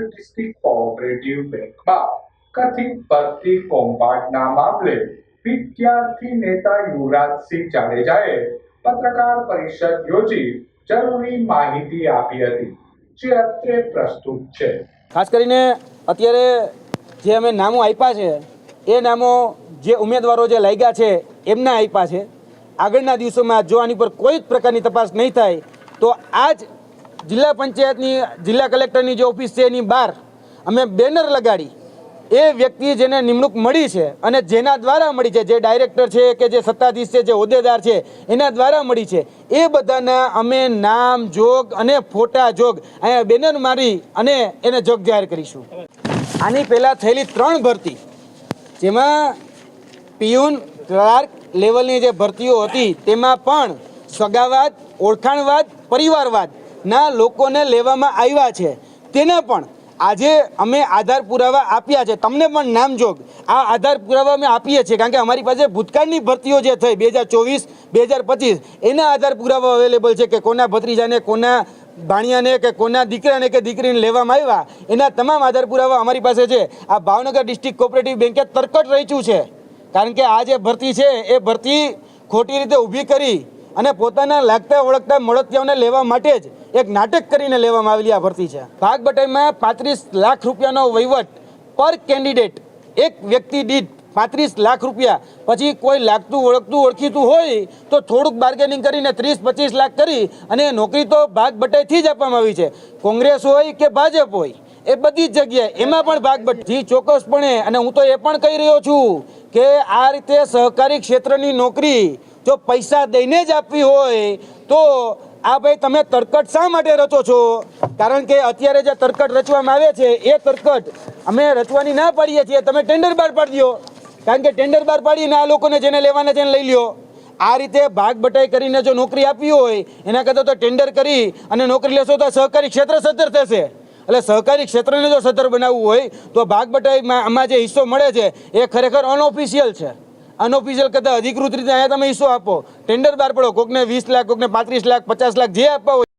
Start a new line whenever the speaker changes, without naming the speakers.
District cooperative બેંકમાં કથિત ભરતી કૌભાંડના મામલે વિદ્યાર્થી નેતા યુવરાજસિંહ જાડેજાએ પત્રકાર પરિષદ યોજી જરૂરી માહિતી આપી હતી, જે અત્રે પ્રસ્તુત છે.
ખાસ કરીને અત્યારે જે અમે નામો આપ્યા છે, એ નામો જે ઉમેદવારો જે લાગ્યા છે, એમના આપ્યા છે. આગળના દિવસોમાં જો આની પર કોઈ જ પ્રકારની તપાસ નહીં થાય, તો આ જ જિલ્લા પંચાયતની, જિલ્લા કલેક્ટરની જે ઓફિસ છે એની બહાર અમે બેનર લગાડી. એ વ્યક્તિ જેને નિમણૂક મળી છે અને જેના દ્વારા મળી છે, જે ડાયરેક્ટર છે કે જે સત્તાધીશ છે, જે હોદ્દેદાર છે, એના દ્વારા મળી છે. એ બધાના અમે નામ, જોગ અને ફોટા જોગ અહીંયા બેનર મારી અને એને જોગ જાહેર કરીશું. આની પહેલાં થયેલી ત્રણ ભરતી, જેમાં પિયુન ક્લાર્ક લેવલની જે ભરતીઓ હતી, તેમાં પણ સગાવાદ, ઓળખાણવાદ પરિવારવાદના લોકોને લેવામાં આવ્યા છે. તેને પણ આજે અમે આધાર પુરાવા આપ્યા છે. તમને પણ નામજોગ આ આધાર પુરાવા અમે આપીએ છીએ કારણ કે અમારી પાસે ભૂતકાળની ભરતીઓ જે થઈ, બે હજાર ચોવીસ, બે હજાર પચીસ, એના આધાર પુરાવા અવેલેબલ છે કે કોના ભત્રીજાને, કોના ભાણિયાને કે કોના દીકરાને કે દીકરીને લેવામાં આવ્યા. એના તમામ આધાર પુરાવા અમારી પાસે છે. આ ભાવનગર ડિસ્ટ્રિક્ટ કોઓપરેટિવ બેંકે તરકટ રચ્યું છે. કારણ કે આ જે ભરતી છે, એ ભરતી ખોટી રીતે ઊભી કરી અને પોતાના લાગતા ઓળખતા મળતિયાઓને લેવા માટે જ એક નાટક કરીને લેવામાં આવેલી આ ભરતી છે. ભાગ બટાઈમાં પાંત્રીસ લાખ રૂપિયાનો વહીવટ પર કેન્ડિડેટ. એક વ્યક્તિ દીઠ પાંત્રીસ લાખ રૂપિયા. પછી કોઈ લાગતું, ઓળખતું, ઓળખીતું હોય તો થોડુંક બાર્ગેનિંગ કરીને ત્રીસ, પચીસ લાખ કરી અને નોકરી તો ભાગ બટાઈથી જ આપવામાં આવી છે. કોંગ્રેસ હોય કે ભાજપ હોય, એ બધી જ જગ્યાએ એમાં પણ ભાગ બટી ચોક્કસપણે, અને હું તો એ પણ કહી રહ્યો છું કે આ રીતે સહકારી ક્ષેત્રની નોકરી જો પૈસા દઈને જ આપવી હોય, તો આ ભાઈ તમે તરકટ શા માટે રચો છો? કારણ કે અત્યારે જે તરકટ રચવામાં આવે છે, એ તરકટ અમે રચવાની ના પાડીએ છીએ. તમે ટેન્ડર બહાર પાડી દો. કારણ કે ટેન્ડર બહાર પાડીને આ લોકોને જેને લેવાના છે એને લઈ લ્યો. આ રીતે ભાગ બટાઈ કરીને જો નોકરી આપવી હોય, એના કરતાં તો ટેન્ડર કરી અને નોકરી લેશો તો સહકારી ક્ષેત્ર સદ્ધર થશે. એટલે સહકારી ક્ષેત્રને જો સદ્ધર બનાવવું હોય, તો ભાગ બટાઈમાં આમાં જે હિસ્સો મળે છે, એ ખરેખર અનઓફિશિયલ છે. અનઓફિશિયલ કરતાં અધિકૃત રીતે અહીંયા તમે હિસ્સો આપો. ટેન્ડર બહાર પડો. કોકને વીસ લાખ, કોકને પાંત્રીસ લાખ, પચાસ લાખ જે આપવા હોય